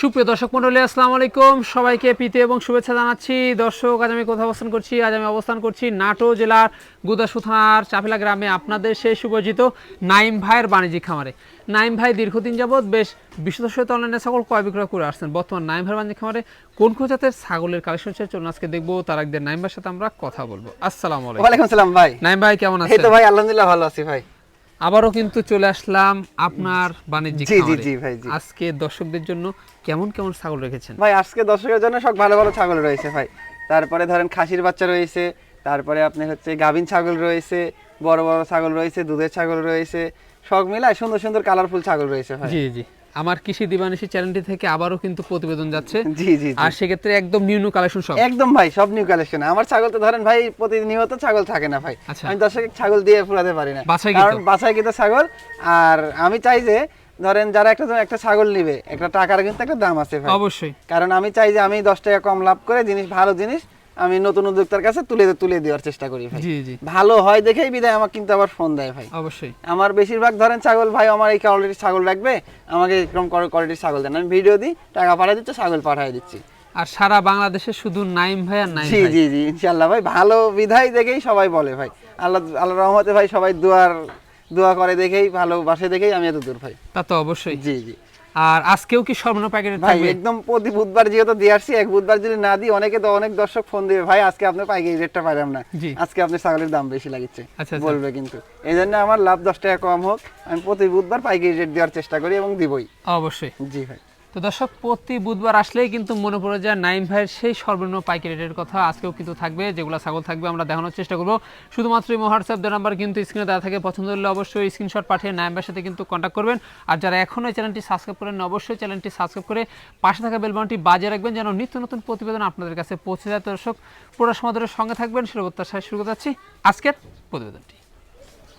সুপ্রিয় দর্শক মন্ডলী আসসালামু আলাইকুম। সবাইকে প্রীতি এবং শুভেচ্ছা জানাচ্ছি। দর্শক আজ আমি কোথাও অবস্থান করছি আজ আমি অবস্থান করছি নাটো জেলার গুদাসু থানার চাপিলা গ্রামে আপনাদের সেই সুপরিচিত নাইম ভাইয়ের বাণিজ্যিক খামারে। নাইম ভাই দীর্ঘদিন যাবৎ বেশ সহিত অনলাইনে ছাগল ক্রয় বিক্রয় করে আসছেন। বর্তমান নাইম ভাইয়ের বাণিজ্যিক খামারে কোন কোন জাতের ছাগলের কালেকশন ছিল চলুন আজকে দেখব তার একদিন নাইম ভাইয়ের সাথে আমরা কথা বলব। আসসালামু আলাইকুম। ভাই। নাইম ভাই কেমন এই তো ভাই আলহামদুলিল্লাহ ভালো আছি ভাই। আবারও কিন্তু চলে আসলাম আপনার বাণিজ্যিক জি, জি, জি ভাই, জি। আজকে দর্শকদের জন্য কেমন কেমন ছাগল রেখেছেন? ভাই আজকে দর্শকের জন্য সব ভালো ভালো ছাগল রয়েছে ভাই। তারপরে ধরেন খাসির বাচ্চা রয়েছে তারপরে আপনি হচ্ছে গাভিন ছাগল রয়েছে বড় বড় ছাগল রয়েছে দুধের ছাগল রয়েছে সব মিলায় সুন্দর সুন্দর কালারফুল ছাগল রয়েছে ভাই। জি জি। আমার কৃষি দিবানিশি চ্যানেলটি থেকে আবারও কিন্তু প্রতিবেদন যাচ্ছে। জি জি। আর সেক্ষেত্রে একদম নিউ নিউ কালেকশন সব। একদম ভাই সব নিউ কালেকশন আমার ছাগল তো ধরেন ভাই প্রতিনিয়ত ছাগল থাকে না ভাই। আচ্ছা। আমি দর্শকের ছাগল দিয়ে ফুরাতে পারি না। কারণ বাছাইকৃত ছাগল আর আমি চাই যে ধরেন যারা একটা একটা ছাগল নিবে একটা টাকার কিন্তু একটা দাম আছে ভাই। অবশ্যই। কারণ আমি চাই যে আমি দশ টাকা কম লাভ করে জিনিস ভালো জিনিস আমি নতুন উদ্যোক্তার কাছে তুলে তুলে দেওয়ার চেষ্টা করি ভাই। জি জি। ভালো হয় দেখেই বিদায় আমাকে কিন্তু আবার ফোন দেয় ভাই। অবশ্যই। আমার বেশিরভাগ ধরেন ছাগল ভাই আমার এই কোয়ালিটির ছাগল লাগবে আমাকে এরকম কোয়ালিটির ছাগল দেন। আমি ভিডিও দিই টাকা পাঠিয়ে দিচ্ছি ছাগল পাঠিয়ে দিচ্ছি। আর সারা বাংলাদেশে শুধু নাইম ভাই আর নাইম জি জি জি ইনশাল্লাহ ভাই। ভালো বিধায় দেখেই সবাই বলে ভাই। আল্লাহ আল্লাহ রহমতে ভাই সবাই দুয়ার দোয়া করে দেখেই ভালোবাসে দেখেই আমি এত দূর ভাই। তা তো অবশ্যই। জি জি। আর আজকেও কি সর্বনিম্ন প্যাকেটে থাকবে? একদম প্রতি বুধবার যেহেতু দিয়ে আসছি এক বুধবার যদি না দিই অনেকে তো অনেক দর্শক ফোন দিবে ভাই আজকে আপনার পাইকারি রেটটা পাইলাম না। আজকে আপনি ছাগলের দাম বেশি লাগিচ্ছে আচ্ছা, আচ্ছা। বলবে কিন্তু। এই জন্য আমার লাভ দশ টাকা কম হোক আমি প্রতি বুধবার পাইকারি রেট দেওয়ার চেষ্টা করি এবং দিবই। অবশ্যই। জি ভাই। তো দর্শক, প্রতি বুধবার আসলেই কিন্তু মনে পড়ে যায় নাইম ভাইয়ের সেই সর্বনিম্ন পাইকারি রেটের কথা। আজকেও কিন্তু থাকবে, যেগুলো ছাগল থাকবে আমরা দেখানোর চেষ্টা করব। শুধুমাত্র এই হোয়াটসঅ্যাপ নাম্বার কিন্তু স্ক্রিনে দেওয়া থাকে, পছন্দ হলে অবশ্যই স্ক্রিনশট পাঠিয়ে নাইম ভাইয়ের সাথে কিন্তু কন্ট্যাক্ট করবেন। আর যারা এখনও এই চ্যানেলটি সাবস্ক্রাইব করেন অবশ্যই চ্যানেলটি সাবস্ক্রাইব করে পাশে থাকা বেলবানটি বাজিয়ে রাখবেন, যেন নিত্য নতুন প্রতিবেদন আপনাদের কাছে পৌঁছে যায়। দর্শক, পুরো সমাধানের সঙ্গে থাকবেন সুরবত্তার সাথে শুরু করতে আজকের প্রতিবেদনটি।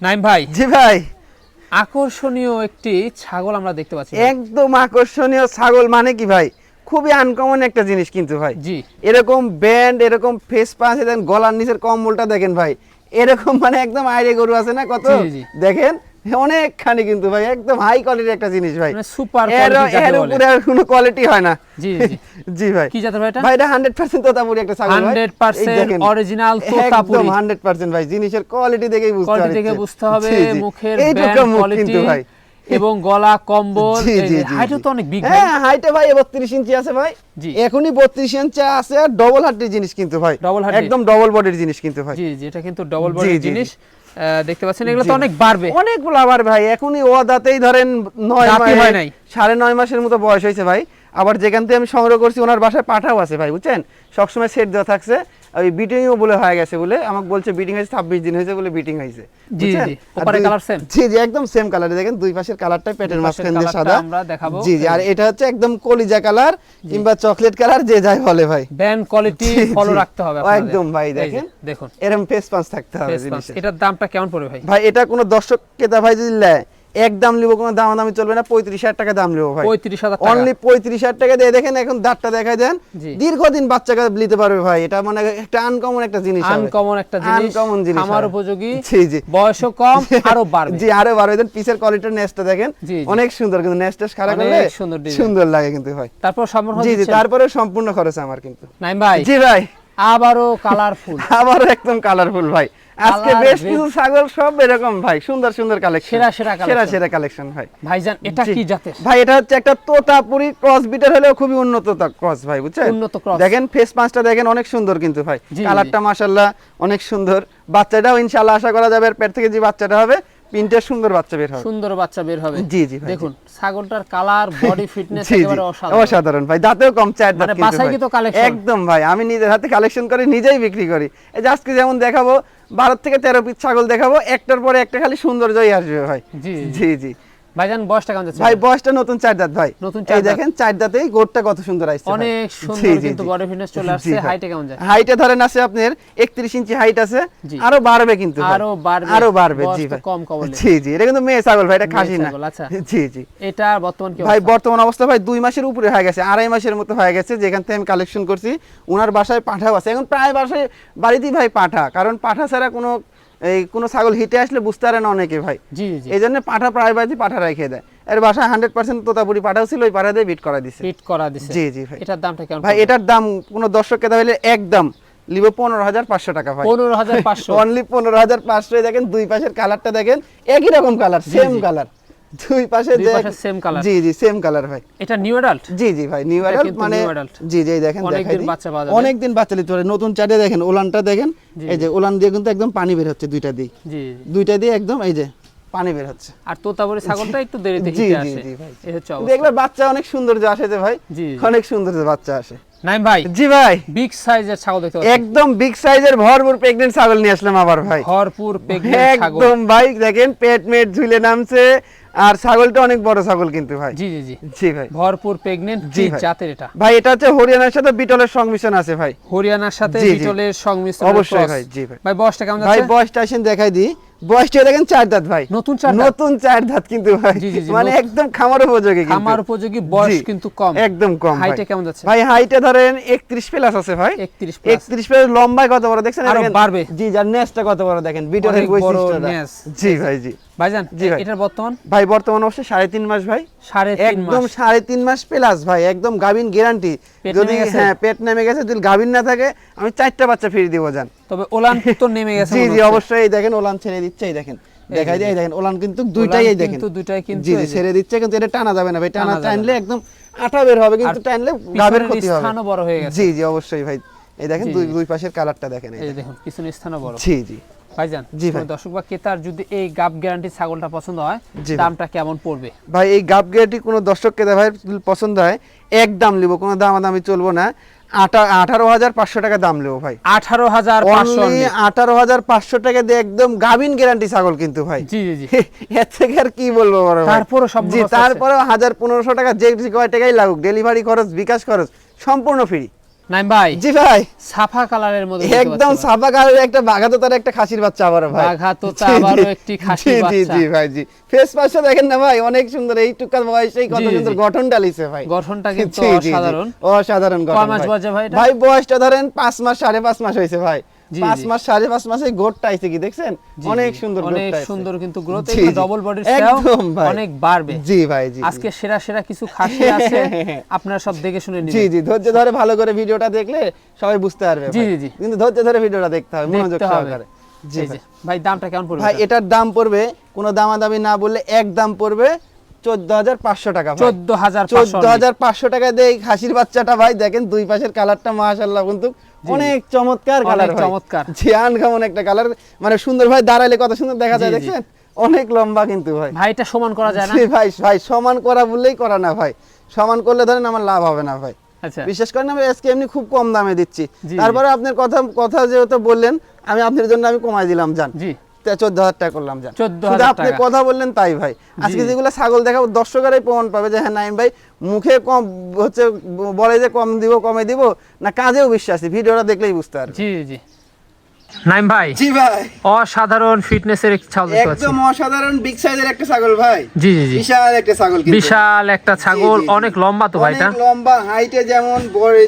নাইম ভাই। জি ভাই। আকর্ষণীয় একটি ছাগল আমরা দেখতে পাচ্ছি একদম আকর্ষণীয় ছাগল মানে কি ভাই? খুবই আনকমন একটা জিনিস কিন্তু ভাই। জি। এরকম ব্যান্ড এরকম ফেস পাঁচ গলার নিচের কম্বলটা দেখেন ভাই। এরকম মানে একদম আইরে গরু আছে না কত। দেখেন? অনেকখানি কিন্তু ভাই একদম হাই কোয়ালিটির একটা জিনিস ভাই। মানে super এর এর উপরে আর কোনো কোয়ালিটি হয় না। জি জি জি। ভাই। কি জাতের ভাই এটা? ভাই এটা 100% তোতাপুরি একটা ছাগল ভাই। 100% এই দেখেন। original তোতাপুরি। একদম 100% ভাই জিনিসের কোয়ালিটি দেখেই বুঝতে হবে কোয়ালিটি থেকে বুঝতে হবে। মুখের ব্যান্ড কোয়ালিটি কিন্তু ভাই। এবং গলা কম্বল হাইটও তো অনেক বিগ হ্যাঁ হাইটে ভাই 32 ইঞ্চি আছে ভাই। জি। এখনই 32 ইঞ্চি আছে আর ডবল হাড্ডির জিনিস কিন্তু ভাই। একদম ডবল বডির জিনিস কিন্তু ভাই। জি জি এটা কিন্তু ডবল বডির জিনিস। দেখতে পাচ্ছেন এগুলো তো। অনেক বাড়বে অনেকগুলো আবার ভাই এখনই ও দাঁতেই ধরেন নয় হয় নাই। সাড়ে নয় মাসের মতো বয়স হয়েছে ভাই আবার যেখান থেকে আমি সংগ্রহ করছি ওনার বাসায় পাঠাও আছে ভাই বুঝছেন সবসময় সেট দেওয়া থাকছে ওই বিটিংও বলে হয়ে গেছে বলে আমাকে বলছে বিটিং হয়েছে ছাব্বিশ দিন হয়েছে বলে বিটিং হয়েছে জি? জি। জি জি একদম সেম কালার দেখেন দুই পাশের কালারটা পেটের মাঝখান দিয়ে সাদা আমরা দেখাবো। জি জি আর এটা হচ্ছে একদম কলিজা কালার কিংবা চকলেট কালার যে যাই বলে ভাই ব্যান্ড কোয়ালিটি ফলো রাখতে হবে আপনাদের। একদম ভাই, দেখেন। দেখুন এরকম ফেস পাঁচ থাকতে হবে এটার দামটা কেমন পড়বে ভাই ভাই এটা কোনো দর্শক ক্রেতা ভাই যদি নেয় এক দাম নিবো কোনো দাম দামি চলবে না পঁয়ত্রিশ হাজার টাকা দাম নেব ভাই। পঁয়ত্রিশ হাজার অনলি পঁয়ত্রিশ হাজার টাকা দিয়ে দেখেন এখন দাঁতটা দেখাই দেন। দীর্ঘদিন বাচ্চাকে নিতে পারবে ভাই এটা মানে একটা আনকমন একটা জিনিস আনকমন একটা জিনিস Uncommon জিনিস হবে। উপযোগী জি জি। বয়সও কম আরও বাড়বে। জি আরও বারো দেন পিসের কোয়ালিটির নেস্টটা দেখেন। অনেক সুন্দর কিন্তু নেস্টটা খারাপ অনেক করলে সুন্দর। সুন্দর লাগে কিন্তু ভাই। তারপর সম্পূর্ণ জি জি তারপরে সম্পূর্ণ খরচ আমার কিন্তু। নাইম ভাই। জি ভাই। আবারও কালারফুল আবার একদম কালারফুল ভাই। আজকে বেশ কিছু ছাগল সব এরকম ভাই সুন্দর সুন্দর কালেকশন সেরা সেরা সেরা সেরা কালেকশন ভাই। ভাইজান এটা কি জাতের? ভাই এটা হচ্ছে একটা তোতাপুরি ক্রস বিটার হলেও খুবই উন্নত ক্রস ভাই বুঝছেন? উন্নত ক্রস দেখেন ফেস পাঁচটা দেখেন অনেক সুন্দর কিন্তু ভাই। কালারটা মাশাআল্লাহ অনেক সুন্দর। বাচ্চাটাও ইনশাআল্লাহ আশা করা যাবে এর পেট থেকে যে বাচ্চাটা হবে পিনটা সুন্দর বাচ্চা বের হবে। সুন্দর বাচ্চা বের হবে। জি, জি ভাই, দেখুন ছাগলটার কালার বডি ফিটনেস একেবারে অসাধারণ। অসাধারণ ভাই দাঁতেও কম চার দাঁত মানে কিন্তু ভাই। বাছাইকৃত collection। একদম ভাই আমি নিজের হাতে কালেকশন করে নিজেই বিক্রি করি। এই যে আজকে যেমন দেখাবো বারো থেকে তেরো পিস ছাগল দেখাবো একটার পরে একটা খালি সৌন্দর্যই আসবে ভাই। জি। জি জি। ভাইজান বয়সটা কেমন যাচ্ছে? ভাই বয়সটা নতুন চার দাঁত ভাই। নতুন চার দেখেন চার দাঁতেই গোটটা কত সুন্দর আসছে অনেক সুন্দর কিন্তু বডি ফিটনেস চলে আসছে। হাইটে কেমন যায়? হাইটে ধরেন আছে আপনার একত্রিশ ইঞ্চি হাইট আছে আরও বাড়বে কিন্তু আরও বাড়বে, আরও বাড়বে জি ভাই। কম কবলে। জি জি এটা কিন্তু মেয়ে ছাগল ভাই এটা খাসি না। জি জি। এটা বর্তমান কি ভাই অবস্থা? বর্তমান অবস্থা ভাই দুই মাসের উপরে হয়ে গেছে আড়াই মাসের মতো হয়ে গেছে যেখান থেকে আমি কালেকশন করছি ওনার বাসায় পাঠাও আছে। এখন প্রায় বাসায় বাড়িতেই ভাই পাঠা কারণ পাঠা ছাড়া কোনো এই কোনো ছাগল হিটে আসলে বুঝতে পারে না অনেকে ভাই। এই জন্য পাঠা প্রায় বাজি পাঠা রেখে দেয়। এর বাসা হান্ড্রেড পার্সেন্ট তোতাপুরি পাঠাও ছিল ওই পাঠা দিয়ে বিট করা দিছে। বিট করা দিছে। জি জি ভাই। এটার দামটা কেমন ভাই এটার দাম কোনো দর্শক কেতা হলে একদম লিবো পনেরো হাজার পাঁচশো টাকা ভাই। পনেরো হাজার পাঁচশো। অনলি পনেরো হাজার পাঁচশো দেখেন দুই পাশের কালারটা দেখেন একই রকম কালার সেম কালার দুই পাশে দুই যে- পাশে same colour। জি জি সেম কালার ভাই। এটা নিউ অ্যাডাল্ট জি জি ভাই নিউ অ্যাডাল্ট মানে জি জি দেখেন অনেকদিন বাচ্চা পাওয়া যাবে। অনেকদিন বাচ্চা নিতে পারে। নতুন চাটে দেখেন ওলানটা দেখেন। এই যে ওলান দিয়ে কিন্তু একদম পানি বের হচ্ছে দুইটা দিয়ে জি। দুইটা দিয়ে একদম এই যে পানি বের হচ্ছে। আর তোতাবুরি ছাগলটা একটু দেরিতে হিটে আসে। জি, ভাই। এই হচ্ছে অবস্থা। দেখলে বাচ্চা অনেক সৌন্দর্য আসে যে ভাই। অনেক সৌন্দর্য বাচ্চা আসে। নাইম ভাই জি ভাই। বিগ সাইজের ছাগল দেখতে একদম বিগ সাইজের ভরপুর প্রেগনেন্ট ছাগল নিয়ে আসলাম আবার ভাই। ভরপুর প্রেগনেন্ট ছাগল। একদম ভাই দেখেন পেট মেট ঝুলে নামছে। আর ছাগলটা অনেক বড় ছাগল কিন্তু ভাই। জি জি জি। জি ভাই। ভরপুর প্রেগনেন্ট জি জাতের এটা। ভাই এটা হচ্ছে হরিয়ানার সাথে বিটলের সংমিশ্রণ আছে ভাই। হরিয়ানার সাথে। বিটলের সংমিশ্রণ অবশ্যই ভাই, জি ভাই। ভাই বয়সটা কেমন ভাই যাচ্ছে? বয়সটা আসেন দেখাই দিই। বয়সটা দেখেন চার দাঁত ভাই। নতুন চার? নতুন চার দাঁত কিন্তু ভাই। মানে একদম খামার উপযোগী কিন্তু। খামার উপযোগী বয়স কিন্তু কম। একদম কম হাইটে কেমন যাচ্ছে? ভাই হাইটে ধরেন 31 প্লাস আছে ভাই। 31 plus। 31 প্লাস লম্বায় কত বড় দেখছেন? আরও বাড়বে। জি যার নেসটা কত বড় দেখেন? বড় বৈশিষ্ট্যটা। জি ভাই জি। ভাইজান। এটার বর্তমান? ভাই বর্তমান অবশ্যই সাড়ে তিন মাস ভাই। সাড়ে একদম সাড়ে তিন মাস প্লাস ভাই একদম গাভিন গ্যারান্টি যদি হ্যাঁ পেট নেমে গেছে যদি গাভিন না থাকে আমি চারটা বাচ্চা ফিরিয়ে দিব জান তবে ওলান তো নেমে গেছে জি জি অবশ্যই এই দেখেন ওলান ছেড়ে দিচ্ছে এই দেখেন। দেখাই দিয়ে দেখেন ওলান কিন্তু দুইটাই এই দেখেন। কিন্তু দুইটাই কিন্তু জি জি। ছেড়ে দিচ্ছে কিন্তু এটা টানা যাবে না ভাই টানা টানা টানলে একদম আটা বের হবে কিন্তু টানলে পিছনের ক্ষতি হবে। স্থানও বড় হয়ে গেছে। জি জি অবশ্যই ভাই। এই দেখেন দুই দুই পাশের কালারটা দেখেন এই দেখেন। পিছনের স্থানও বড়। জি জি। ভাইজান জি ভাই। দর্শক বা ক্রেতার যদি এই গাব গ্যারান্টি ছাগলটা পছন্দ হয় দামটা কেমন পড়বে? ভাই এই গাব গেটি কোনো দর্শককে ভাই পছন্দ হয় এক দাম নিব কোনো দামাদামি চলবো না। আঠারো হাজার পাঁচশো টাকা দাম নেব ভাই। আঠারো হাজার আঠারো হাজার পাঁচশো টাকা দিয়ে একদম গাভিন গ্যারান্টি ছাগল কিন্তু ভাই। জি জি জি। এর থেকে আর কি বলব? সব জি খরচ তারপরেও হাজার পনেরোশো টাকা যে যে কয় টাকাই লাগুক ডেলিভারি খরচ বিকাশ খরচ সম্পূর্ণ ফ্রি নাইম ভাই জি ভাই। সাফা কালারের মধ্যে একদম সাফা কালারের একটা একটা খাসির বাচ্চা আবার ভাই। বাঘাতোতা। আবারও একটি খাসির বাচ্চা। জি জি ভাই জি। ফেস পাশে দেখেন না ভাই অনেক সুন্দর। এই টুকার বয়সেই কত সুন্দর। গঠন ভাই। গঠনটা কিন্তু। অসাধারণ। অসাধারণ গঠন মাস বয়সে ভাই ভাই বয়সটা ধরেন পাঁচ মাস সাড়ে পাঁচ মাস হয়েছে ভাই। পাঁচ মাস সাড়ে পাঁচ মাসে গোটটা আইছে কি দেখছেন অনেক সুন্দর অনেক সুন্দর কিন্তু গ্রোথ। ডবল বডির একদম অনেক বাড়বে জি ভাই জি। আজকে সেরা সেরা কিছু খাসি আছে আপনারা সব দেখে শুনে জি জি ধৈর্য ধরে ভালো করে ভিডিওটা দেখলে সবাই বুঝতে পারবে জি, জি। কিন্তু ধৈর্য ধরে ভিডিওটা দেখতে হবে মনোযোগ। সহকারে জি ভাই। দামটা কেমন পড়বে ভাই এটার দাম পড়বে কোনো দামাদামি না বললে এক দাম পড়বে চোদ্দ হাজার পাঁচশো টাকা ভাই। চোদ্দ হাজার চোদ্দ হাজার পাঁচশো টাকা দিয়ে খাসির বাচ্চাটা ভাই। দেখেন দুই পাশের কালারটা মাশাল্লাহ কিন্তু অনেক চমৎকার কালার চমৎকার। জিয়ান কেমন একটা কালার। মানে সুন্দর ভাই দাঁড়াইলে কত সুন্দর দেখা যায়। দেখছেন? অনেক লম্বা কিন্তু ভাই। ভাই এটা সমান করা যায় না? ভাই ভাই সমান করা বললেই করা না ভাই। সমান করলে ধরেন আমার লাভ হবে না ভাই। আচ্ছা। বিশেষ করে আমি আজকে এমনি খুব কম দামে দিচ্ছি। তারপরে আপনার কথা কথা যেহেতু বললেন আমি আপনার জন্য আমি কমাই দিলাম জান। চোদ্দ হাজার টাকা করলাম যান শুধু আপনি কথা বললেন তাই ভাই। আজকে যেগুলো ছাগল দেখাবো দর্শকেরাই প্রমাণ পাবে যে হ্যাঁ নাইম ভাই মুখে কম হচ্ছে বলে যে কম দিব কমে দিব না কাজেও বিশ্বাসী ভিডিওটা দেখলেই বুঝতে পারবে। জি জি। নাইম ভাই জি ভাই। অসাধারণ ফিটনেসের একটি ছাগল দেখতে পাচ্ছি একদম অসাধারণ বিগ সাইজের একটা ছাগল ভাই। জি জি বিশাল একটা ছাগল কিন্তু। বিশাল একটা ছাগল। অনেক লম্বা তো ভাই এটা অনেক লম্বা হাইটে যেমন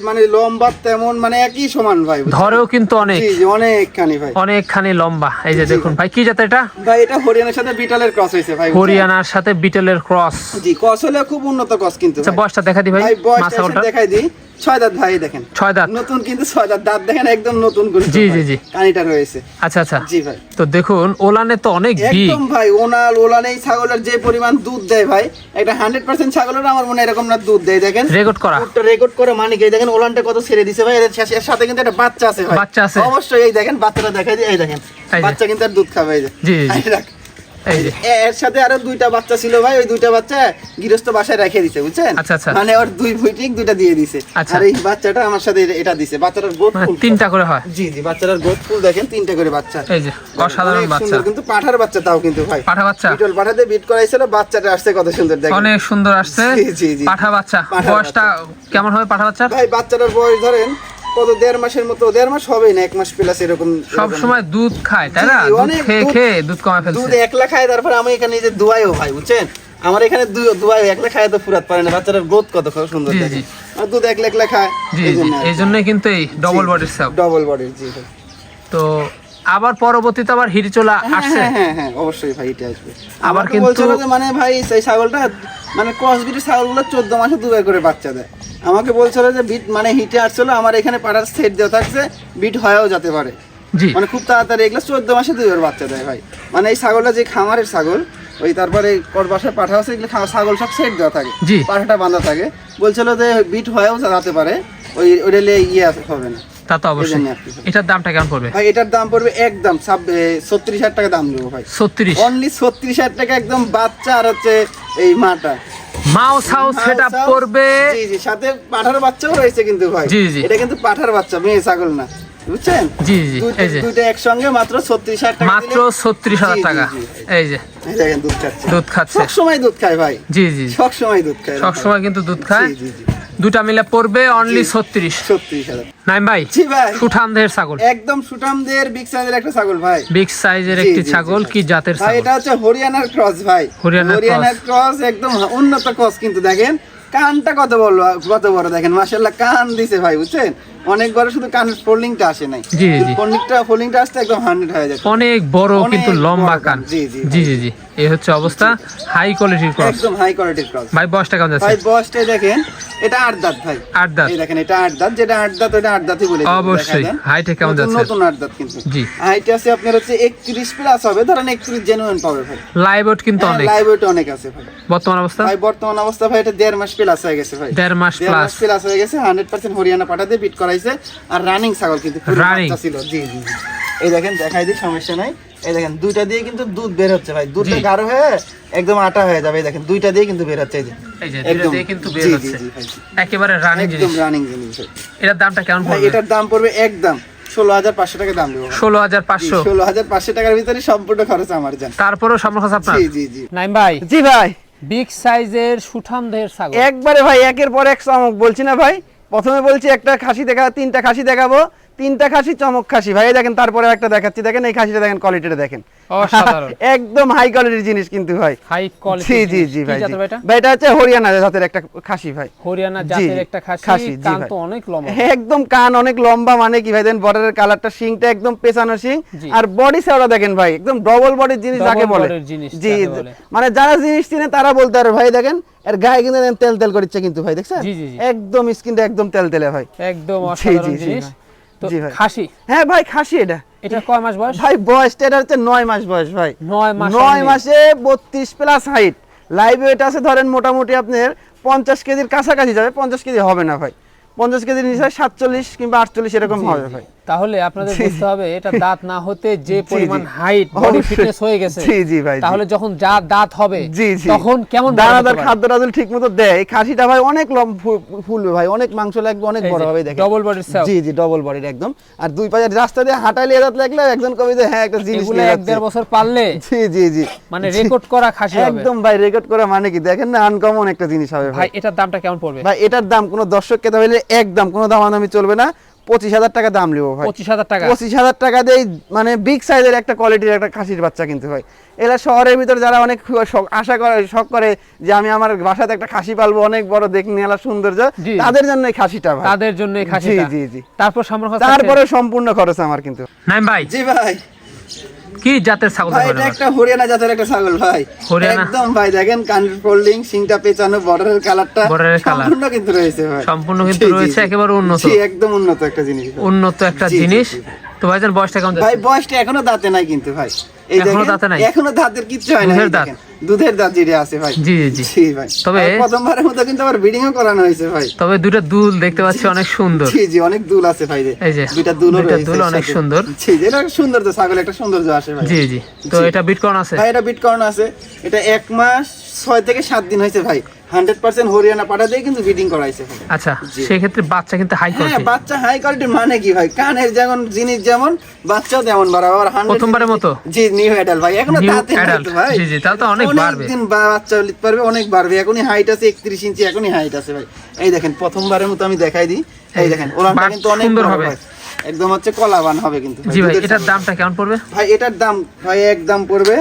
মানে লম্বা তেমন মানে একই সমান ভাই ধরেও কিন্তু অনেক। জি জি অনেকখানি ভাই। অনেকখানি লম্বা। এই যে দেখুন ভাই কি জাতের এটা? ভাই এটা হরিয়ানার সাথে বিটলের ক্রস হয়েছে ভাই হরিয়ানার সাথে বিটেলের ক্রস জি কস হলে খুব উন্নত ক্রস কিন্তু আচ্ছা। বয়সটা দেখা দি ভাই ভাই বয়সটা দেখাই দিই ছয় দাঁত ভাই দেখেন। ছয় দাঁত? নতুন কিন্তু ছয় দাঁত দাঁত দেখেন একদম নতুন করে জি, জি, জি। কানিটা রয়েছে। আচ্ছা আচ্ছা। জি ভাই। তো দেখুন ওলানে তো অনেক একদম ভাই ওনাল ওলান ছাগলের যে পরিমাণ দুধ দেয় ভাই একটা হান্ড্রেড পার্সেন্ট ছাগলের আমার মনে হয় এরকম না দুধ দেয় দেখেন। রেকর্ড করা। রেকর্ড করে মানে কি? দেখেন ওলানটা কত ছেড়ে দিছে ভাই এর সাথে কিন্তু একটা বাচ্চা আছে ভাই। বাচ্চা আছে। অবশ্যই এই দেখেন বাচ্চাটা দেখাই দিই এই দেখেন বাচ্চা কিন্তু আর দুধ খাবে এই যে। জি, জি, এর সাথে আরও দুইটা বাচ্চা ছিল ভাই ওই দুইটা বাচ্চা গৃহস্থ বাসায় রেখে দিছে বুঝছেন? আচ্ছা, আচ্ছা। মানে ওর দুই ভুইটিক দুইটা দিয়ে দিছে। আচ্ছা। আর এই বাচ্চাটা আমার সাথে এটা- দিছে। বাচ্চাটার মানে ফুল তিনটা করে হয়। জি জি বাচ্চাটার ফুল দেখেন তিনটা করে বাচ্চা। এই যে অসাধারণ বাচ্চা। কিন্তু পাঠার বাচ্চা তাও কিন্তু ভাই। পাঠা বাচ্চা? বিটল পাঠাতে বিট করাইছিল বাচ্চাটা আসছে কত সুন্দর দেখেন। অনেক সুন্দর আসছে। জি, জি। পাঠা বাচ্চা। বয়সটা কেমন হবে পাঠা বাচ্চার? ভাই বাচ্চাটার বয়স ধরেন কত দেড় মাসের মতো দেড় মাস হবেই না এক মাস প্লাস এরকম সব সময় দুধ খায় তাই না? দুধ খেয়ে খেয়ে দুধ কমে ফেলছে। দুধ একলা খায় তারপর আমি এখানে যে দুয়াইও ভাই বুঝছেন? আমার এখানে দুয়াই একলা খায় তো পারে না গ্রোথ কত সুন্দর দেখে আর দুধ একলা একলা খায় এই জন্য কিন্তু এই ডবল বডির সাপ ডবল বডির জি তো আবার পরবর্তীতে আবার হিট চলে আসছে হ্যাঁ হ্যাঁ হ্যাঁ অবশ্যই ভাই এটা আসবে। আবার কিন্তু- মানে ভাই সেই ছাগলটা মানে ক্রস বিটের ছাগলগুলো চোদ্দ মাসে দুবার করে বাচ্চা দেয়। আমাকে বলছিল যে বিট মানে হিটে আসছিল আমার এখানে পাড়ার সেট দেওয়া থাকছে বিট হয়েও যেতে পারে। মানে খুব তাড়াতাড়ি এগুলো চোদ্দ মাসে দুইবার বাচ্চা দেয় ভাই। মানে এই ছাগলটা যে খামারের ছাগল ওই তারপরে কর বাসায় পাঠা আছে এগুলো ছাগল সব সেট দেওয়া থাকে। পাঠাটা বাঁধা থাকে। বলছিল যে বিট হয়েও যেতে পারে ওই ওইটা লিয়ে ইয়ে হবে না। তা তো অবশ্যই। জন্য এটার দামটা কেমন পড়বে? ভাই এটার দাম পড়বে একদম ছত্রিশ হাজার টাকা দাম দেবো ভাই। ছত্রিশ। অনলি ছত্রিশ হাজার টাকা একদম বাচ্চা আর হচ্ছে এই মাটা। মাউস হাউস হাউস, জি জি সাথে পাঠার বাচ্চাও রয়েছে কিন্তু ভাই। জি, জি। এটা কিন্তু পাঠার বাচ্চা মেয়ে ছাগল না। বুঝছেন? জি জি এই যে। দুটো একসঙ্গে মাত্র ছত্রিশ হাজার টাকা মাত্র দিলে- ছত্রিশ হাজার জি, জি, টাকা। এই যে। দেখেন দুধ খাচ্ছে। দুধ খাচ্ছে। সব সময় দুধ খায় ভাই। জি জি সব সময় দুধ খায়। সব সময় কিন্তু দুধ খায়। জি জি। দুটা মিলে পড়বে অনলি ছত্রিশ। ছত্রিশ হাজার। নাইম ভাই সুঠাম ভাই। সুঠামদের ছাগল। একদম সুঠাম দেহের বিগ সাইজের একটা ছাগল ভাই। বিগ সাইজের একটি ছাগল কি জাতের ছাগল? এটা হচ্ছে হরিয়ানার ক্রস ভাই। হরিয়ানার হরিয়ানার ক্রস একদম উন্নত ক্রস কিন্তু দেখেন। কানটা কত বড় কত বড় দেখেন? মাশাআল্লাহ কান দিছে ভাই বুঝছেন? অনেক বড় শুধু কানের ফোল্ডিংটা আসে নাই। জি, জি। ফোল্ডিংটা ফোল্ডিংটা আসতে একদম হান্ড্রেড হয়ে যাবে অনেক বড় কিন্তু লম্বা কান। জি, জি, জি এই হচ্ছে অবস্থা হাই কোয়ালিটির ক্রস একদম হাই কোয়ালিটির ক্রস ভাই বয়সটা কেমন যাচ্ছে? ভাই বয়সটাই দেখেন এটা আট দাঁত ভাই। আট দাঁত। এই দেখেন এটা আট দাঁত। যেটা আট দাঁত ওটা আট দাঁতই বলে অবশ্যই। হাইটে কেমন যাচ্ছে? নতুন আট দাঁত কিন্তু। জি। হাইট আছে আপনার হচ্ছে একত্রিশ প্লাস হবে। ধরেন একত্রিশ জেনুইন পাবে ভাই। লাইভ ওয়েট কিন্তু অনেক। লাইভ ওয়েট অনেক আছে ভাই। বর্তমান অবস্থা? ভাই বর্তমান অবস্থা ভাই এটা দেড় মাস প্লাস হয়ে গেছে ভাই। দেড় মাস দেড় প্লাস প্লাস হয়ে গেছে হান্ড্রেড পার্সেন্ট হরিয়ানা পাঠাতে বিট করাইছে আর রানিং ছাগল কিন্তু ছিল। জি জি এই দেখেন দেখাই দিই সমস্যা নাই। এই দেখেন দুইটা দিয়ে কিন্তু দুধ বের হচ্ছে ভাই। দুধটা গাঢ় হয়ে একদম আটা হয়ে যাবে। এই দেখেন দুইটা দিয়ে কিন্তু বের হচ্ছে এই যে। এই যে দুইটা দিয়ে কিন্তু বের জি, জি, হচ্ছে একেবারে রানিং একদম রানিং জিনিস। এটার দামটা কেমন পড়বে? এটার দাম পড়বে একদম ষোলো হাজার পাঁচশো টাকা দাম দেবো ষোলো হাজার পাঁচশো। ষোলো হাজার পাঁচশো টাকার ভিতরে সম্পূর্ণ খরচ আমার যান তারপরেও সম্পর্ক আপনার? জি জি জি। নাইম ভাই। জি ভাই। বিগ সাইজের সুঠামদের ছাগল। একবারে ভাই একের পর এক চমক বলছি না ভাই? প্রথমে বলছি একটা খাসি দেখা তিনটা খাসি দেখাবো। তিনটা খাসি চমক খাসি। ভাই দেখেন তারপরে একটা দেখাচ্ছি। দেখেন এই খাসিটা দেখেন কোয়ালিটিটা দেখেন। একদম হাই কোয়ালিটির জিনিস কিন্তু ভাই। হাই কোয়ালিটি জি জি জি। ভাই ভাই এটা হচ্ছে হরিয়ানা জাতের একটা খাসি ভাই। হরিয়ানা জাতের একটা খাসি। কান তো অনেক লম্বা। একদম কান অনেক লম্বা মানে কি ভাই? দেন বর্ডারের কালারটা শিংটা একদম পেছানো শিং। আর বডি সেওটা দেখেন ভাই। একদম ডবল বডির জিনিস যাকে বলে। জি। মানে যারা জিনিস চিনে তারা বলতে পারে ভাই দেখেন এর গায়ে কিন্তু তেল তেল করছে কিন্তু ভাই দেখছেন। একদম স্কিনটা একদম তেল তেলে ভাই। একদম অসাধারণ জিনিস। তো। খাসি? হ্যাঁ ভাই খাসি এটা। এটা কয় মাস বয়স? ভাই বয়সটা এটা হচ্ছে নয় মাস বয়স ভাই। নয় মাস নয় মাসে বত্রিশ প্লাস হাইট লাইভ ওয়েট আছে ধরেন মোটামুটি আপনার পঞ্চাশ কেজির কাছাকাছি যাবে পঞ্চাশ কেজি হবে না ভাই। পঞ্চাশ কেজির নিচে সাতচল্লিশ কিংবা আটচল্লিশ এরকম হবে ভাই। তাহলে আপনাদের বুঝতে হবে এটা দাঁত না হতে যে পরিমাণ হাইট বডি ফিটনেস হয়ে গেছে জি জি ভাই তাহলে যখন যা দাঁত হবে তখন কেমন দানাদার খাদ্য টাদ্য ঠিক মতো দেয় খাসিটা ভাই অনেক লম ফুলবে ভাই অনেক মাংস লাগবে অনেক বড় হবে দেখেন। double body সেও। জি জি ডবল বডির একদম। আর দুই পাশে রাস্তা দিয়ে হাঁটাইলে এদাত লাগলে একজন কবি যে হ্যাঁ একটা জিনিস এগুলো নিয়ে এক দেড় বছর পারলে জি জি জি। মানে রেকর্ড করা খাসি হবে। একদম ভাই রেকর্ড করা মানে কি? দেখেন না আনকমন একটা জিনিস হবে ভাই। ভাই এটার দামটা কেমন পড়বে? ভাই এটার দাম কোনো দর্শককে দেওয়া হলে একদম কোনো দামাদামি চলবে না। পঁচিশ হাজার টাকা দাম নেব ভাই। পঁচিশ হাজার টাকা। পঁচিশ হাজার টাকা দিয়ে মানে বিগ সাইজের একটা কোয়ালিটির একটা খাসির বাচ্চা কিন্তু ভাই। এরা শহরের ভিতরে যারা অনেক আশা করে শখ করে যে আমি আমার বাসাতে একটা খাসি পালবো অনেক বড় দেখিনি এলা সৌন্দর্য তাদের জন্য এই খাসিটা ভাই। তাদের জন্য এই জি জি জি। তারপর সম্পর্ক তারপরে সম্পূর্ণ খরচ আমার কিন্তু। নাইম ভাই। জি ভাই। কি জাতের ছাগল ভাই এটা একটা হরিয়ানা জাতের একটা ছাগল ভাই। হরিয়ানা? একদম ভাই দেখেন কানের ফোল্ডিং সিংটা পেঁচানো বর্ডারের কালারটা বর্ডারের কালার সম্পূর্ণ কিন্তু রয়েছে ভাই। সম্পূর্ণ কিন্তু রয়েছে একেবারে উন্নত। জি একদম উন্নত একটা জিনিস উন্নত একটা জিনিস। তো ভাইজান বয়সটা কেমন ভাই বয়সটা এখনও দাঁতে নাই কিন্তু ভাই। এই এখনও দেখেন, দাঁতে নাই? এখনও দাঁতের কিছু হয় না দাঁত? দুধের দাঁত যেটা আছে ভাই। জি জি জি। ভাই। তবে- প্রথমবারের মতো কিন্তু আবার ব্রিডিংও করানো হয়েছে ভাই। তবে দুল দেখতে পাচ্ছি অনেক সুন্দর। জি জি অনেক দুল আছে ভাই এই যে, দুইটা দুল দুল অনেক সুন্দর। জি এটা সুন্দর তো ছাগল একটা সৌন্দর্য আসে ভাই। জি জি। তো এটা বিটকর্ন আছে? ভাই এটা বিট করানো আছে। এটা এক মাস ছয় থেকে সাত দিন হয়েছে ভাই। হান্ড্রেড পার্সেন্ট হরিয়ানা পাঠা দিয়ে কিন্তু ব্রিডিং করাইছে। আচ্ছা সেক্ষেত্রে বাচ্চা কিন্তু হাই হ্যাঁ কোয়ালিটি বাচ্চা হাই কোয়ালিটির মানে কি ভাই? কানের যেমন জিনিস যেমন বাচ্চাও তেমন বাড়াবে আর 100 প্রথমবারের মতো? জি নিউ অ্যাডাল ভাই। এখনও New দাঁতে নাই adult, তো ভাই। জি, জি, তাহলে তো অনেক বাড়বে। দিন বাচ্চা নিতে পারবে অনেক বাড়বে। এখনই হাইট আছে 31 ইঞ্চি এখনই হাইট আছে ভাই। এই দেখেন প্রথমবারের মতো আমি দেখাই দিই। এই দেখেন ওলানটা কিন্তু অনেক সুন্দর হবে। একদম হচ্ছে কলাবান হবে কিন্তু জি ভাই এটার দামটা কেমন পড়বে? ভাই এটার দাম ভাই এক দাম পড়বে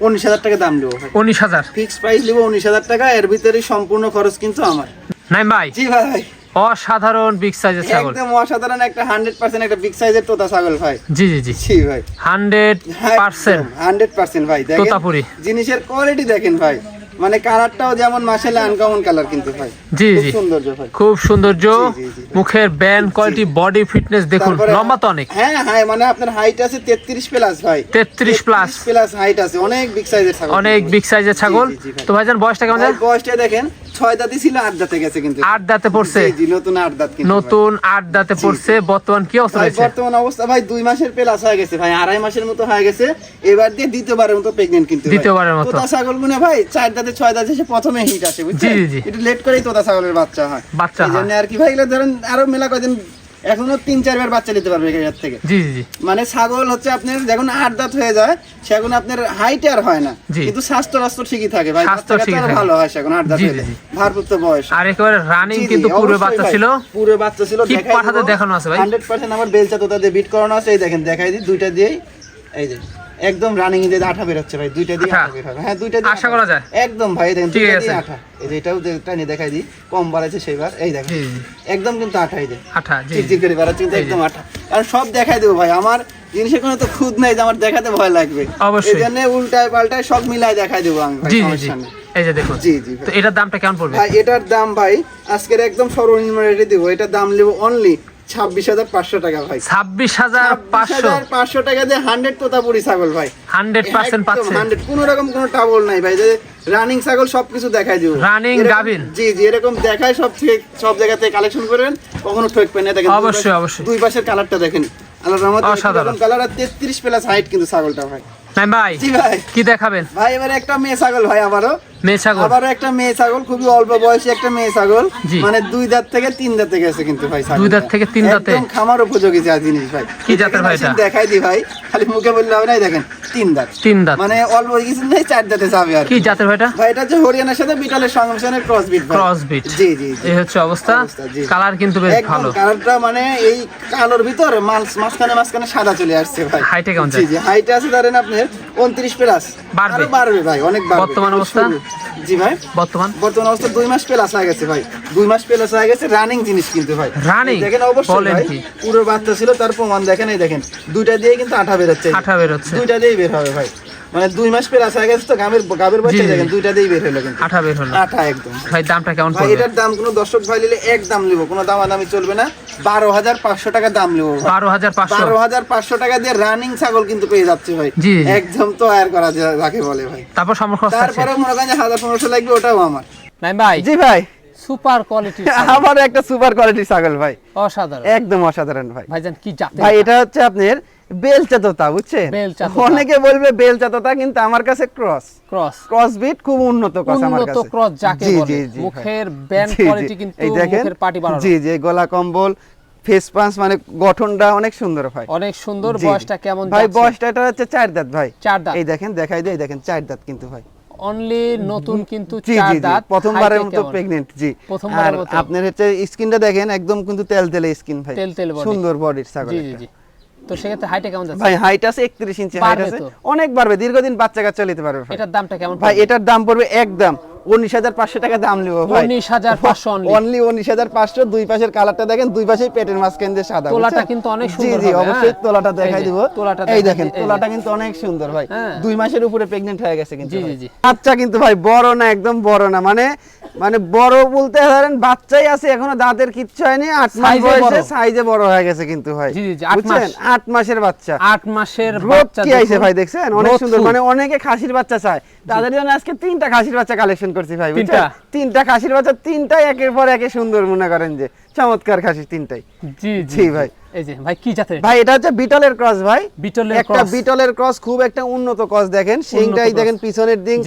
উনিশ হাজার টাকা দাম দেবো উনিশ হাজার? ফিক্স প্রাইস নেব উনিশ হাজার টাকা এর ভিতরে সম্পূর্ণ খরচ কিন্তু আমার। নাই ভাই। জি ভাই। অসাধারণ বিগ সাইজের ছাগল। একদম অসাধারণ একটা হান্ড্রেড পার্সেন্ট একটা বিগ সাইজের তোতা ছাগল ভাই। জি জি জি। জি ভাই। হান্ড্রেড পার্সেন্ট হান্ড্রেড পার্সেন্ট ভাই দেখেন। তোতাপুরি। জিনিসের কোয়ালিটি দেখেন ভাই। মানে কালারটাও যেমন মাশাআল্লাহ আনকমন কালার কিন্তু ভাই। জি, খুব জি। সৌন্দর্য ভাই। খুব সৌন্দর্য। মুখের ব্যান্ড কোয়ালিটি বডি ফিটনেস দেখুন লম্বা তো অনেক। হ্যাঁ হ্যাঁ মানে আপনার হাইট আছে তেত্রিশ প্লাস ভাই। 33 প্লাস প্লাস হাইট আছে অনেক বিগ সাইজের ছাগল অনেক বিগ সাইজের ছাগল। তো ভাইজান বয়সটা কেমন বয়সটা দেখেন ছয় দাঁতি ছিল আট দাঁতে গেছে কিন্তু। আট দাঁতে পড়ছে? জি, জি, নতুন আট দাঁত নতুন আট দাঁতে পড়ছে বর্তমান কি অবস্থা ভাই বর্তমান অবস্থা ভাই দুই মাসের প্লাস হয়ে গেছে ভাই আড়াই মাসের মতো হয়ে গেছে। এবার দিয়ে দ্বিতীয়বারের মতো প্রেগনেন্ট কিন্তু ভাই। দ্বিতীয়বারের মতো। তোতা ছাগল গুনে ভাই চার দাঁতে ছয় দাঁতে এসে প্রথমে হিট আসে বুঝছেন। একটু লেট করেই তোতা ছাগলের বাচ্চা হয়। বাচ্চা এই জন্য আর কি ভাই এগুলো ধরেন আরও মেলা কয়দিন এখনও তিন চারবার বাচ্চা নিতে পারবে এর থেকে। জি জি মানে ছাগল হচ্ছে আপনার যখন আট দাঁত হয়ে যায় সেগুন আপনার হাইট আর হয় না। কিন্তু স্বাস্থ্য রাস্ত ঠিকই থাকে ভাই স্বাস্থ্য। ভালো হয় সেগুন আট দাঁত জি, জি। বয়স। আর একেবারে রানিং কিন্তু পুরো বাচ্চা ছিল। পুরো বাচ্চা ছিল দেখাই দেখানো আছে ভাই? 100% আমার বেলচা তোতা দিয়ে বিট করানো আছে এই দেখেন দেখাই দিই দুইটা দিয়েই এই যে। একদম রানিং যে আঠা বের হচ্ছে ভাই দুইটা দিয়ে আঠা? বের হবে। হ্যাঁ দুইটা দিয়ে আশা করা যায়? একদম ভাই দেখেন দুইটা। দিয়ে আঠা। এই যে এটাও যে- টানিয়ে দেখাই দিই কম বাড়াইছে সেইবার এই দেখেন। একদম কিন্তু আঠা এই যে। আঠা জি। জি। চিকচিক করে বাড়াচ্ছে কিন্তু একদম আঠা। কারণ সব দেখাই দেবো ভাই আমার জিনিসের কোনো তো খুদ নাই যে আমার দেখাতে ভয় লাগবে। অবশ্যই। জন্য উল্টায় পাল্টায় সব মিলাই দেখাই দেবো আমি ভাই জি জি জি। সমস্যা নেই। এই যে দেখুন। জি জি তো এটার দামটা কেমন পড়বে? ভাই এটার দাম ভাই আজকের একদম সর্বনিম্ন রেটে দিব। এটার দাম নেব অনলি ছাব্বিশ হাজার পাঁচশো টাকা ভাই। ছাব্বিশ হাজার পাঁচশো? পাঁচশো টাকা দিয়ে হান্ড্রেড তোতাপুরি ছাগল ভাই। হান্ড্রেড পার্সেন্ট হান্ড্রেড কোনো রকম কোনো টাবল নাই ভাই। যে রানিং ছাগল সবকিছু দেখাই দিব। Running এরকম- জি জি এরকম দেখায় সব থেকে সব জায়গা থেকে কালেকশন করবেন কখনো ঠকবেন না দেখেন। অবশ্যই, অবশ্যই। দুই পাশের কালারটা দেখেন। আল্লাহ রহমতে অসাধারণ। কালার আর প্লাস হাইট কিন্তু ছাগলটা ভাই। ভাই জি ভাই। কি দেখাবেন? ভাই এবারে একটা মেয়ে ছাগল ভাই আবারও মেয়ে ছাগল? আবারও একটা মেয়ে ছাগল খুবই অল্প বয়সী একটা মেয়ে ছাগল। মানে দুই দাঁত থেকে তিন দাঁতে গেছে কিন্তু ভাই দুই দাঁত থেকে তিন দাঁতে? একদম খামার উপযোগী যা জিনিস ভাই। কি জাতের ভাই এটা? দেখাই দি ভাই খালি মুখে বললে হবে না দেখেন তিন দাঁত। তিন দাঁত। মানে অল্প কিছু নেই চার দাঁতে যাবে আর কি। জাতের ভাইটা ভাই এটা হচ্ছে হরিয়ানার সাথে বিটলের সংমিশ্রণের ক্রস বিট ক্রস বিট জি জি এই হচ্ছে অবস্থা। কালার কিন্তু বেশ ভালো। কালারটা মানে এই কালোর ভিতর মাঝখানে মাঝখানে সাদা চলে আসছে ভাই। হাইটে কেমন জি জি হাইট আছে ধরেন আপনার উনত্রিশ প্লাস বাড়বে? বাড়বে ভাই অনেক বাড়বে। বর্তমান অবস্থা? জি ভাই। বর্তমান? বর্তমান অবস্থা দুই মাস প্লাস হয়ে গেছে ভাই। দুই মাস প্লাস হয়ে গেছে রানিং জিনিস কিন্তু ভাই। রানিং দেখেন অবশ্যই ভাই পুরো বাচ্চা ছিল তার প্রমাণ দেখেন এই দেখেন। দুইটা দিয়ে কিন্তু আঠা বেরোচ্ছে। আঠা বেরোচ্ছে। দুইটা দিয়েই বের হবে ভাই। মানে দুই মাস প্লাস তো গাবের গাবের বাচ্চা। দেখেন দুইটা বের হলো কিন্তু। আঠা বের হলো। আঠা একদম। ভাই দামটা কেমন পড়বে? এটার দাম কোনো দর্শক ভাই নিলে এক দাম নেব কোনো দামাদামি চলবে না। বারো হাজার পাঁচশো টাকা দাম নেব বারো হাজার পাঁচশো। বারো হাজার পাঁচশো টাকা দিয়ে রানিং ছাগল কিন্তু পেয়ে যাচ্ছে ভাই। একদম তো আয়ার করা যায় যাকে বলে ভাই। তারপর আছে তারপরে মনে করেন হাজার পনেরোশো লাগবে ওটাও আমার। নাই ভাই জি ভাই। সুপার কোয়ালিটি আমার একটা সুপার কোয়ালিটি ছাগল ভাই। অসাধারণ। একদম অসাধারণ ভাই। ভাইজান কি জাতের ভাই এটা হচ্ছে আপনার বেলচা তোতা বুঝছেন। অনেকে বলবে বেলচা তোতা কিন্তু আমার কাছে ক্রস। ক্রস। ক্রস বিট খুব উন্নত ক্রস আমার উন্নত ক্রস যাকে বলে। মুখের ব্যান্ড জি, জি। কোয়ালিটি কিন্তু এই দেখেন? মুখের পাটি বাড়ানো। জি জি গলা কম্বল ফেস পাঁচ মানে গঠনটা অনেক সুন্দর ভাই অনেক সুন্দর। বয়সটা কেমন ভাই বয়সটা এটা হচ্ছে চার দাঁত ভাই। চার দাঁত। এই দেখেন দেখাই দিয়ে দেখেন চার দাঁত কিন্তু ভাই। অনলি নতুন কিন্তু চার দাঁত। প্রথমবারের মতো কেমন? প্রেগনেন্ট জি। প্রথমবারের মতো। আপনার হচ্ছে স্কিনটা দেখেন একদম কিন্তু তেল তেলে স্কিন ভাই। তেলতেলে body। সুন্দর বডির ছাগল জি জি। তো সেক্ষেত্রে হাইটে কেমন যাচ্ছে? ভাই হাইট আছে 31 ইঞ্চি হাইট আছে। অনেক বাড়বে দীর্ঘদিন বাচ্চা কাচ্চা নিতে পারবে এটার দামটা কেমন ভাই এটার দাম পড়বে একদম উনিশ হাজার পাঁচশো টাকা দাম নেব ভাই। উনিশ হাজার পাঁচশো only। অনলি উনিশ হাজার পাঁচশো দুই পাশের কালারটা দেখেন দুই পাশেই পেটের মাঝখান দিয়ে সাদা তোলাটা কিন্তু অনেক সুন্দর জি হবে, অবশ্যই হ্যাঁ। তোলাটা দেখাই দিব। তোলাটা এই দেখেন। তোলাটা কিন্তু অনেক সুন্দর ভাই। হ্যাঁ। দুই মাসের উপরে প্রেগনেন্ট হয়ে গেছে কিন্তু জি, জি। বাচ্চা কিন্তু ভাই বড় না একদম বড় না। মানে মানে বড় বলতে ধরেন বাচ্চাই আছে এখনও দাঁতের কিচ্ছু হয়নি আট মাস বয়সে সাইজে বড় হয়ে গেছে কিন্তু ভাই। বুঝছেন? আট মাসের বাচ্চা। আট মাসের বাচ্চা কি আইছে ভাই দেখছেন? অনেক সুন্দর মানে অনেকে খাসির বাচ্চা চায়। তাদের জন্য আজকে তিনটা খাসির বাচ্চা কালেকশন করছি ভাই বুঝছেন? তিনটা? তিনটা খাসির বাচ্চা তিনটাই একের পর একে সুন্দর মনে করেন যে চমৎকার খাসি তিনটাই। জি জি, ভাই। এই যে ভাই কি জাতের? ভাই এটা হচ্ছে বিটলের ক্রস ভাই। বিটলের একটা বিটলের ক্রস খুব একটা উন্নত ক্রস দেখেন সেইটাই দেখেন পিছনের দিক।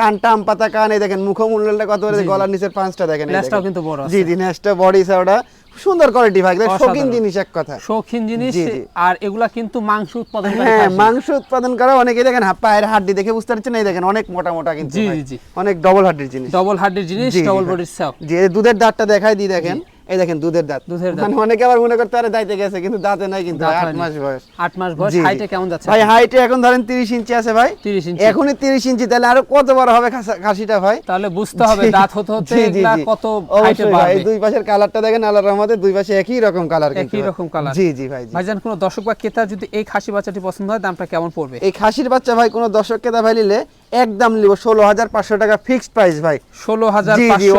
জি। পাতা কান এই দেখেন মুখমূল্যটা কত বড়, জি, জি। গলার নিচের পাঁচটা দেখেন কিন্তু বড় জি জি নেসটা বডি সাউডা সুন্দর কোয়ালিটি ভাই শৌখিন জিনিস এক কথা। শৌখিন জিনিস জি, জি। আর এগুলা কিন্তু মাংস উৎপাদন হ্যাঁ মাংস উৎপাদন করা অনেকে দেখেন পায়ের হাড্ডি দেখে বুঝতে পারছেন এই দেখেন অনেক মোটা মোটা কিন্তু জি, জি, জি। অনেক ডবল হাড্ডির জিনিস। ডবল হার্ডের জিনিস জি, জি, ডবল বডির যে দুধের দাঁতটা দেখাই দিই দেখেন। এই দেখেন দুধের দাঁত। দুধের দাঁত। মানে অনেকে আবার মনে করতে পারে দাইতে গেছে কিন্তু দাঁতে নাই কিন্তু মাস বয়স। মাস বয়স। হাইটে কেমন যাচ্ছে? ভাই হাইটে এখন ধরেন তিরিশ ইঞ্চি আছে ভাই। 30 ইঞ্চি। এখনই তিরিশ ইঞ্চি তাহলে আরও কত বড় হবে খাসিটা ভাই? তাহলে বুঝতে হবে দাঁত হতে এগুলা কত হাইটে বাড়বে। এই দুই পাশের কালারটা দেখেন আল্লাহর রহমতে দুই পাশে একই রকম কালার কিন্তু। একই রকম কালার। জি জি ভাই ভাইজান কোনো দর্শক বা ক্রেতা যদি এই খাসি বাচ্চাটি পছন্দ হয় দামটা কেমন পড়বে? এই খাসির বাচ্চা ভাই কোনো দর্শক কেতা ভাই নিলে একদম নিব। ষোলো হাজার পাঁচশো টাকা ফিক্সড প্রাইস ভাই। ষোলো হাজার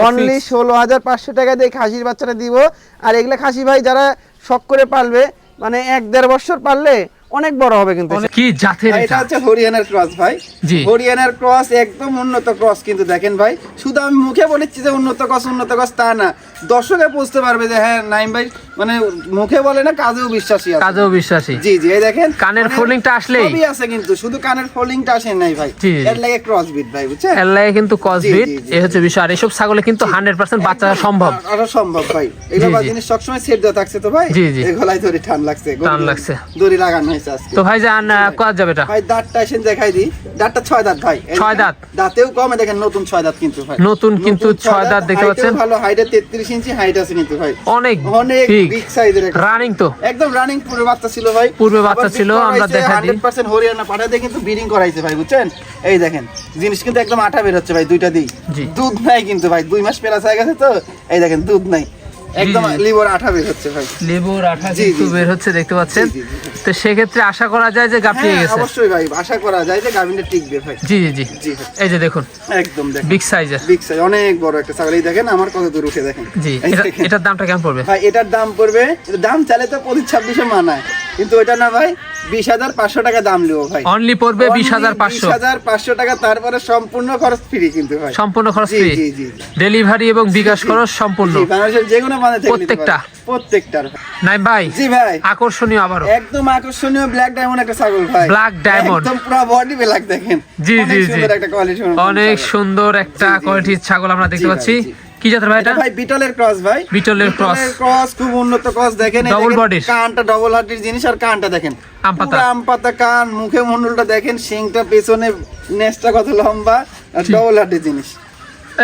অনলি ষোলো হাজার পাঁচশো টাকা দিয়ে খাসির বাচ্চাটা দিব। আর এগুলা খাসি ভাই যারা শখ করে পালবে মানে এক দেড় বছর পাললে অনেক বড় হবে কিন্তু কি জাতের এটা এটা? হচ্ছে হরিয়ানার ক্রস ভাই। জি। হরিয়ানার ক্রস একদম উন্নত ক্রস কিন্তু দেখেন ভাই। শুধু আমি মুখে বলেছি যে উন্নত ক্রস উন্নত ক্রস তা না। দর্শকে বুঝতে পারবে যে হ্যাঁ নাইম ভাই মানে মুখে বলে না কাজেও বিশ্বাসী আছে। কাজেও বিশ্বাসী। জি জি এই দেখেন কানের মানে foldingটা আসলেই? সবই আছে কিন্তু শুধু কানের ফোল্ডিংটা আসে নাই ভাই। এর লাগে ক্রস বিট ভাই বুঝছেন? এর লাগে কিন্তু কসবিট জি, জি। এ হচ্ছে বিষয় আর এসব ছাগলে কিন্তু হান্ড্রেড পার্সেন্ট বাচ্চা সম্ভব। আর- সম্ভব ভাই। এগুলো। জিনিস সবসময় সেট দেওয়া থাকছে তো ভাই? জি, জি। এই গলায় ধরে টান লাগছে টান লাগছে। দড়ি লাগানো হয়েছে আজকে। তো ভাই। যান কত যাবে এটা? ভাই দাঁতটা এসে দেখাই দিই দাঁতটা ছয় দাঁত ভাই। ছয় দাঁত? দাঁতেও কমে দেখেন নতুন ছয় দাঁত কিন্তু ভাই। নতুন কিন্তু ছয় দাঁত দেখতে পাচ্ছেন। ভালো হাইটে তেত্রিশ ইঞ্চি হাইট আছে কিন্তু ভাই। অনেক অনেক বিগ সাইজের রানিং তো। একদম রানিং পূর্বে বাচ্চা ছিল ভাই। পূর্বে বাচ্চা ছিল, আমরা দেখাই দিই। 100% হরিয়ানা কিন্তু ব্রিডিং করাইছে ভাই বুঝছেন? এই দেখেন জিনিস কিন্তু একদম আঠা বের হচ্ছে ভাই দুইটা দিই। দুধ নাই কিন্তু ভাই দুই মাস প্লাস হয়ে গেছে তো। এই দেখেন দুধ নাই। একদম আঠা বের হচ্ছে ভাই। লেবুর আঠা কিন্তু। বের হচ্ছে দেখতে পাচ্ছেন। তো সেক্ষেত্রে আশা করা যায় যে হ্যাঁ, গেছে। অবশ্যই ভাই আশা করা যায় যে গাভিনটা টিকবে ভাই। জি জি জি। জি এই যে দেখুন একদম দেখুন। বিগ সাইজ বিগ সাইজ অনেক বড় একটা ছাগল। এই দেখেন আমার কত দূর উঠে দেখেন। জি এটা এটার দামটা কেমন পড়বে? ভাই এটার দাম পড়বে দাম চালে তো পঁচিশ ছাব্বিশে মানায়। কিন্তু ওটা না ভাই বিশ হাজার পাঁচশো টাকা দাম ভাই। অনলি পড়বে বিশ হাজার পাঁচশো। হাজার পাঁচশো টাকা তারপরে সম্পূর্ণ খরচ ফ্রি কিন্তু ভাই। সম্পূর্ণ খরচ ফ্রি জি জি ডেলিভারি এবং বিকাশ খরচ সম্পূর্ণ। বাংলাদেশের যে কোনো মানে প্রত্যেকটা? প্রত্যেকটার নাই ভাই জি ভাই। আকর্ষণীয় আবারও। একদম আকর্ষণীয় ব্ল্যাক ডায়মন্ড একটা ছাগল ভাই। Black diamond। একদম পুরো বডি ব্ল্যাক দেখেন। জি, অনেক জি, জি। সুন্দর একটা অনেক সুন্দর একটা কোয়ালিটির ছাগল আমরা দেখতে পাচ্ছি। কি জাতের ভাই এটা? ভাই বিটলের ক্রস ভাই। বিটলের cross। ক্রস। খুব উন্নত ক্রস দেখেন এই Double কানটা ডবল হার্টির জিনিস আর কানটা দেখেন। আম পাতা। পুরো আম পাতা কান মুখে মন্ডলটা দেখেন শিংটা পেছনে নেসটা কত লম্বা আর ডবল হার্টির জিনিস।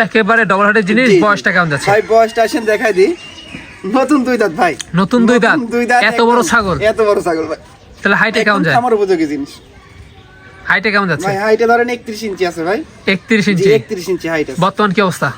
একেবারে ডবল হার্টের জিনিস। বয়সটা কেমন যাচ্ছে? ভাই বয়সটা আসেন দেখাই দিই। নতুন দুই দাঁত ভাই। নতুন দুই দাঁত? এত বড় ছাগল। এত বড় ছাগল ভাই। তাহলে হাইটে কেমন যায়? খামার উপযোগী জিনিস। হাইটে কেমন যাচ্ছে? ভাই হাইটে ধরেন একত্রিশ ইঞ্চি আছে ভাই। একত্রিশ জি ইঞ্চি একত্রিশ ইঞ্চি হাইট আছে। বর্তমান কি অবস্থা?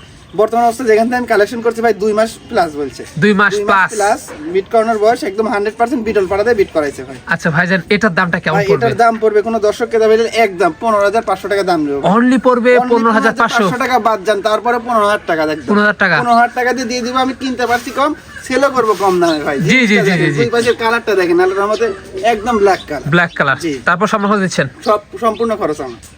বর্তমান অবস্থা যেখান থেকে আমি কালেকশন করছি ভাই দুই মাস প্লাস বলছে। দুই মাস প্লাস প্লাস বিট করানোর বয়স একদম হান্ড্রেড পার্সেন্ট বিটল পাড়াতে বিট করাইছে ভাই। আচ্ছা ভাইজান এটার দামটা কেমন পড়বে এটার দাম পড়বে কোনো দর্শককে দাম একদম পনেরো হাজার পাঁচশো টাকা দাম নেবে অনলি পড়বে পনেরো হাজার পাঁচশো। টাকা বাদ যান তারপরে পনেরো হাজার টাকা দেখবেন 15,000 টাকা। পনেরো হাজার টাকা দিয়ে দিয়ে দিব আমি কিনতে পারছি কম সেলও করব কম দামে ভাই। জি, জি, জি, জি। দুই পাশের কালারটা দেখেন আল্লাহর রহমতে একদম ব্ল্যাক কালার ব্ল্যাক কালার তারপর সম্মান দিচ্ছেন? সব সম্পূর্ণ খরচ আমার।